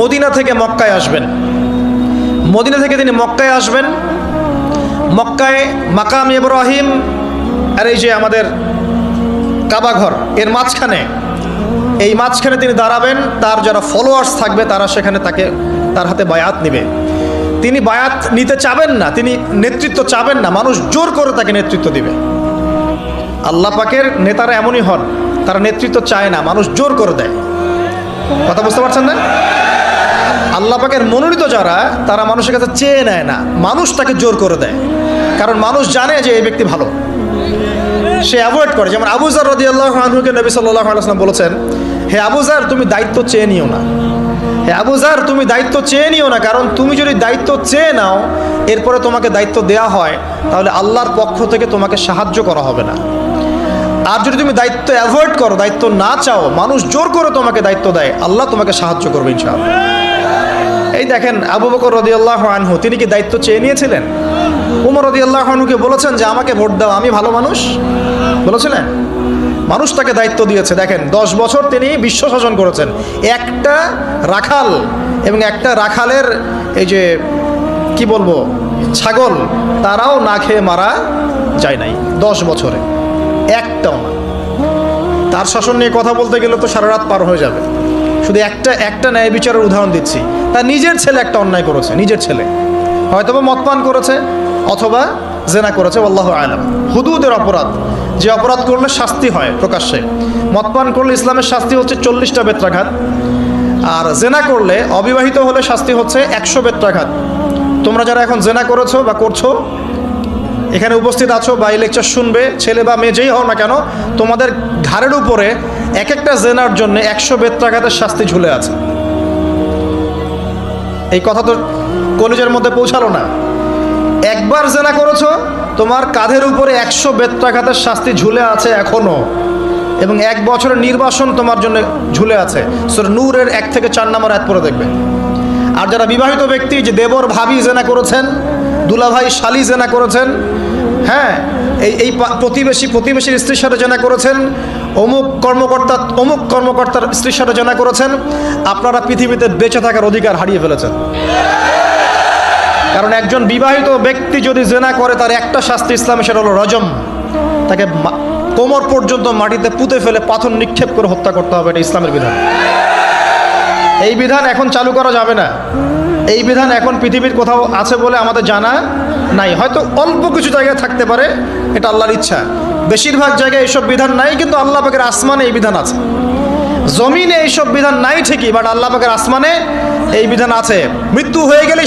Medina থেকে মক্কায় আসবেন। মদিনা থেকে তিনি মক্কায় আসবেন। মক্কায় মাকাম ইব্রাহিম আর এই যে আমাদের কাবাঘর এর মাঝখানে, এই মাঝখানে তিনি দাঁড়াবেন, তার যারা ফলোয়ার্স থাকবে, তারা সেখানে তাকে, তার হাতে বায়াত নেবে। তিনি বায়াত নিতে চাবেন না, তিনি নেতৃত্ব চাবেন না, মানুষ জোর করে তাকে নেতৃত্ব দিবে। আল্লাহ পাকের নেতারা এমনই হন, তারা নেতৃত্ব চায় না, মানুষ জোর করে দেয়। কথা বুঝতে পারছেন না? আল্লাহ পাকের মনোনীত যারা, তারা মানুষের কাছে চেয়ে নেয় না। মানুষ তাকে জোর করে দেয়। কারণ মানুষ জানে যে এই ব্যক্তি ভালো। সে অ্যাভয়েড করে। যেমন আবুজার রদি আল্লাহ আনহুকে নবী আলাইসলাম বলেছেন, হে আবুজার তুমি দায়িত্ব চেয়ে নিও না। হে আবুজার তুমি দায়িত্ব চেয়ে নিও না, কারণ তুমি যদি দায়িত্ব চেয়ে নাও, এরপরে তোমাকে দায়িত্ব দেওয়া হয়, তাহলে আল্লাহর পক্ষ থেকে তোমাকে সাহায্য করা হবে না। আর যদি তুমি দায়িত্ব অ্যাভয়েড করো, দায়িত্ব না চাও, মানুষ জোর করে তোমাকে দায়িত্ব দেয়, আল্লাহ তোমাকে সাহায্য করবে ইনশাআল্লাহ। এই দেখেন আবু বকর রদিয়াল্লাহ আনহু, তিনি কি দায়িত্ব চেয়ে নিয়েছিলেন? উমর রদিয়াল্লাহ আনহুকে বলেছেন যে, আমাকে ভোট দাও, আমি ভালো মানুষ। বলেছিলেন? মানুষ তাকে দায়িত্ব দিয়েছে। দেখেন, দশ বছর তিনি বিশ্ব শাসন করেছেন। একটা রাখাল এবং একটা রাখালের এই যে, কি বলব, ছাগল, তারাও না খেয়ে মারা যায় নাই দশ বছরে। একটাও না। তার শাসন নিয়ে কথা বলতে গেলে তো সারা রাত পার হয়ে যাবে। শুধু একটা একটা ন্যায় বিচারের উদাহরণ দিচ্ছি। তার নিজের ছেলে একটা অন্যায় করেছে, নিজের ছেলে। হয়তোবা মদপান করেছে, অথবা জেনা করেছে আল্লাহ আলম। হুদুদের অপরাধ, যে অপরাধ করলে শাস্তি হয় প্রকাশ্যে। মদপান করলে ইসলামের শাস্তি হচ্ছে চল্লিশটা বেত্রাঘাত, আর জেনা করলে অবিবাহিত হলে শাস্তি হচ্ছে একশো বেত্রাঘাত। তোমরা যারা এখন জেনা করেছ বা করছ, এখানে উপস্থিত আছো বা এই লেকচার শুনবে, ছেলে বা মেয়ে যেই হও না কেন, তোমাদের ঘাড়ের উপরে এক একটা জেনার জন্য একশো বেত্রাঘাতের শাস্তি ঝুলে আছে। এই কথা তো কলেজের মধ্যে পৌঁছালো না। একবার জেনা করেছ, তোমার কাঁধের উপরে একশো বেত্রাঘাতের শাস্তি ঝুলে আছে এখনও। এবং এক বছরের নির্বাসন তোমার জন্য ঝুলে আছে। সর নূরের এক থেকে চার নম্বর এক পরে দেখবে। আর যারা বিবাহিত ব্যক্তি যে দেবর ভাবি জেনা করেছেন, দুলাভাই শালি জেনা করেছেন হ্যাঁ এই এই প্রতিবেশী প্রতিবেশীর স্ত্রীর সাথে জেনা করেছেন, অমুক কর্মকর্তা অমুক কর্মকর্তার স্ত্রীর সাথে জেনা করেছেন, আপনারা পৃথিবীতে বেঁচে থাকার অধিকার হারিয়ে ফেলেছেন। কারণ একজন বিবাহিত ব্যক্তি যদি জেনা করে, তার একটা শাস্তি ইসলামে, সেটা হলো রজম। তাকে কোমর পর্যন্ত মাটিতে পুঁতে ফেলে পাথর নিক্ষেপ করে হত্যা করতে হবে, এটা ইসলামের বিধান। এই বিধান এখন চালু করা যাবে না। এই বিধান এখন পৃথিবীর কোথাও আছে বলে আমাদের জানা নাই। হয়তো অল্প কিছু জায়গায় থাকতে পারে, এটা আল্লাহর ইচ্ছা। বেশিরভাগ জায়গায় এইসব বিধান নাই, কিন্তু আল্লাহ পাকের আসমানে এই বিধান আছে। জমিনে এইসব বিধান নাই ঠিকই বাট আল্লাহ পাকের আসমানে এই বিধান আছে। মৃত্যু হয়ে গেলে